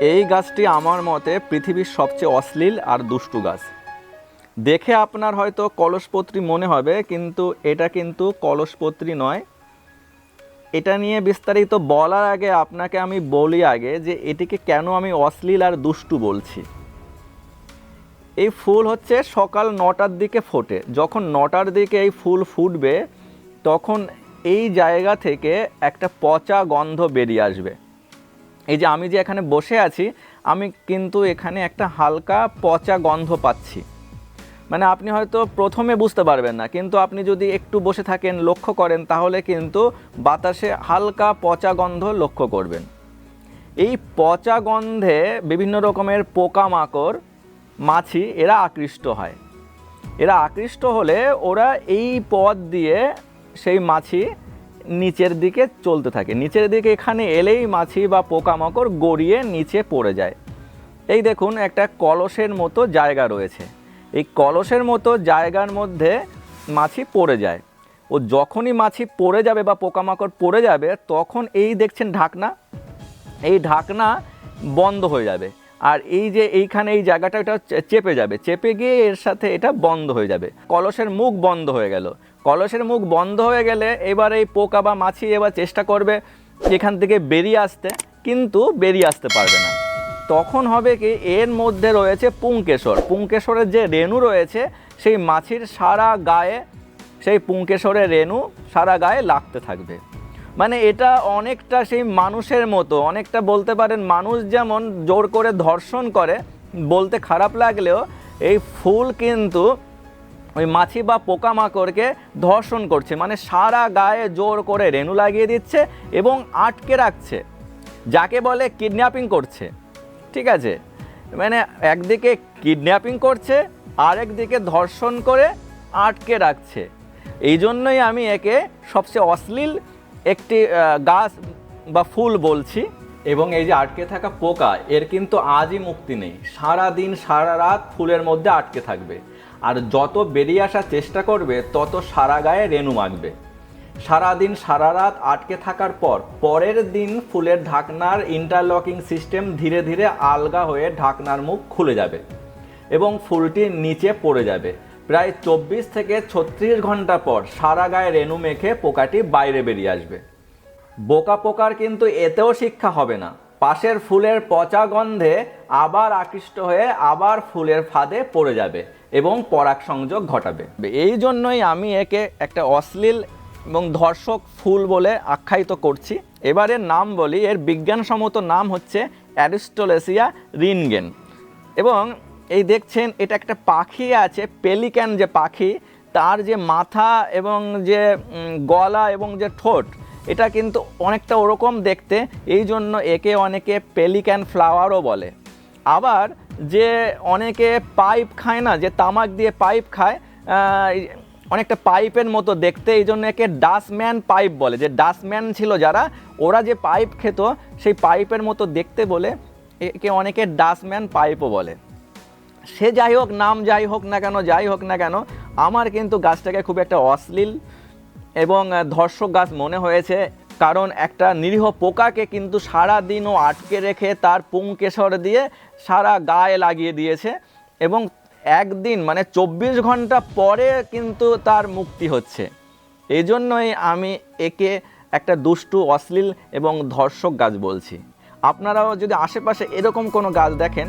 এই গাছটি আমার মতে পৃথিবীর সবচেয়ে অশ্লীল আর দুষ্টু গাছ। দেখে আপনার হয়তো কলসপত্রী মনে হবে, কিন্তু এটা কিন্তু কলসপত্রী নয়। এটা নিয়ে বিস্তারিত বলার আগে আপনাকে আমি বলি আগে যে এটিকে কেন আমি অশ্লীল আর দুষ্টু বলছি। এই ফুল হচ্ছে সকাল নটার দিকে ফোটে। যখন নটার দিকে এই ফুল ফুটবে, তখন এই জায়গা থেকে একটা পচা গন্ধ বেরিয়ে আসবে। এই যে আমি যে এখানে বসে আছি, আমি কিন্তু এখানে একটা হালকা পচা গন্ধ পাচ্ছি। মানে আপনি হয়তো প্রথমে বুঝতে পারবেন না, কিন্তু আপনি যদি একটু বসে থাকেন, লক্ষ্য করেন, তাহলে কিন্তু বাতাসে হালকা পচা গন্ধ লক্ষ্য করবেন। এই পচা গন্ধে বিভিন্ন রকমের পোকামাকড়, মাছি, এরা আকৃষ্ট হয়। এরা আকৃষ্ট হলে ওরা এই পথ দিয়ে সেই মাছি নিচের দিকে চলতে থাকে। নিচের দিকে এখানে এলেই মাছি বা পোকামাকড় গড়িয়ে নিচে পড়ে যায়। এই দেখুন, একটা কলসের মতো জায়গা রয়েছে। এই কলসের মতো জায়গার মধ্যে মাছি পড়ে যায়। ও যখনই মাছি পড়ে যাবে বা পোকামাকড় পড়ে যাবে, তখন এই দেখছেন ঢাকনা? এই ঢাকনা বন্ধ হয়ে যাবে। আর এই যে এইখানে এই জায়গাটা, এটা চেপে যাবে। চেপে গিয়ে এর সাথে এটা বন্ধ হয়ে যাবে। কলসের মুখ বন্ধ হয়ে গেল। কলসের মুখ বন্ধ হয়ে গেলে এবার এই পোকা বা মাছি এবার চেষ্টা করবে এখান থেকে বেরিয়ে আসতে, কিন্তু বেরিয়ে আসতে পারবে না। তখন হবে কি, এর মধ্যে রয়েছে পুংকেশর। পুংকেশরের যে রেণু রয়েছে, সেই মাছির সারা গায়ে, সেই পুংকেশরের রেণু সারা গায়ে লাগতে থাকবে। মানে এটা অনেকটা সেই মানুষের মতো, অনেকটা বলতে পারেন মানুষ যেমন জোর করে ধর্ষণ করে, বলতে খারাপ লাগলেও এই ফুল কিন্তু ওই মাছি বা পোকামাকড়কে ধর্ষণ করছে মানে সারা গায়ে জোর করে রেণু লাগিয়ে দিচ্ছে এবং আটকে রাখছে, যাকে বলে কিডন্যাপিং করছে, ঠিক আছে? মানে একদিকে কিডন্যাপিং করছে, আরেকদিকে ধর্ষণ করে আটকে রাখছে, এই জন্যই আমি একে সবচেয়ে অশ্লীল একটি গাছ বা ফুল বলছি এবং এই যে আটকে থাকা পোকা, এর কিন্তু আজই মুক্তি নেই। সারা দিন সারা রাত ফুলের মধ্যে আটকে থাকবে। আর যত বেরিয়ে আসার চেষ্টা করবে, তত সারা গায়ে রেণু মাখবে। সারাদিন সারা রাত আটকে থাকার পর, পরের দিন ফুলের ঢাকনার ইন্টারলকিং সিস্টেম ধীরে ধীরে আলগা হয়ে ঢাকনার মুখ খুলে যাবে এবং ফুলটি নিচে পড়ে যাবে। প্রায় চব্বিশ থেকে ছত্রিশ ঘণ্টা পর সারা গায়ে রেণু মেখে পোকাটি বাইরে বেরিয়ে আসবে। বোকা পোকার কিন্তু এতেও শিক্ষা হবে না। পাশের ফুলের পচা গন্ধে আবার আকৃষ্ট হয়ে আবার ফুলের ফাঁদে পড়ে যাবে এবং পরাগ সংযোগ ঘটাবে। এই জন্যই আমি একে একটা অশ্লীল এবং ধর্ষক ফুল বলে আখ্যায়িত করছি। এবারের নাম বলি, এর বিজ্ঞানসম্মত নাম হচ্ছে অ্যারিস্টোলেসিয়া রিনগেন। এবং এই দেখছেন, এটা একটা পাখি আছে পেলিক্যান যে পাখি, তার যে মাথা এবং যে গলা এবং যে ঠোঁট, এটা কিন্তু অনেকটা ওরকম দেখতে, এই জন্য একে অনেকে পেলিক্যান ফ্লাওয়ারও বলে। আবার যে অনেকে পাইপ খায় না, যে তামাক দিয়ে পাইপ খায় অনেকটা পাইপের মতো দেখতে, এই জন্য একে ডাসম্যান পাইপ বলে। যে ডাসম্যান ছিল যারা, ওরা যে পাইপ খেত, সেই পাইপের মতো দেখতে বলে একে অনেকে ডাসম্যান পাইপও বলে। সে যাই হোক, নাম যাই হোক না কেন, যাই হোক না কেন, আমার কিন্তু গাছটাকে খুব একটা অশ্লীল এবং ধর্ষক গাছ মনে হয়েছে। কারণ একটা নিরীহ পোকাকে কিন্তু সারা দিনও আটকে রেখে তার পুংকেশর দিয়ে সারা গায়ে লাগিয়ে দিয়েছে এবং একদিন মানে চব্বিশ ঘণ্টা পরে কিন্তু তার মুক্তি হচ্ছে। এই জন্যই আমি একে একটা দুষ্টু, অশ্লীল এবং ধর্ষক গাছ বলছি। আপনারাও যদি আশেপাশে এরকম কোনো গাছ দেখেন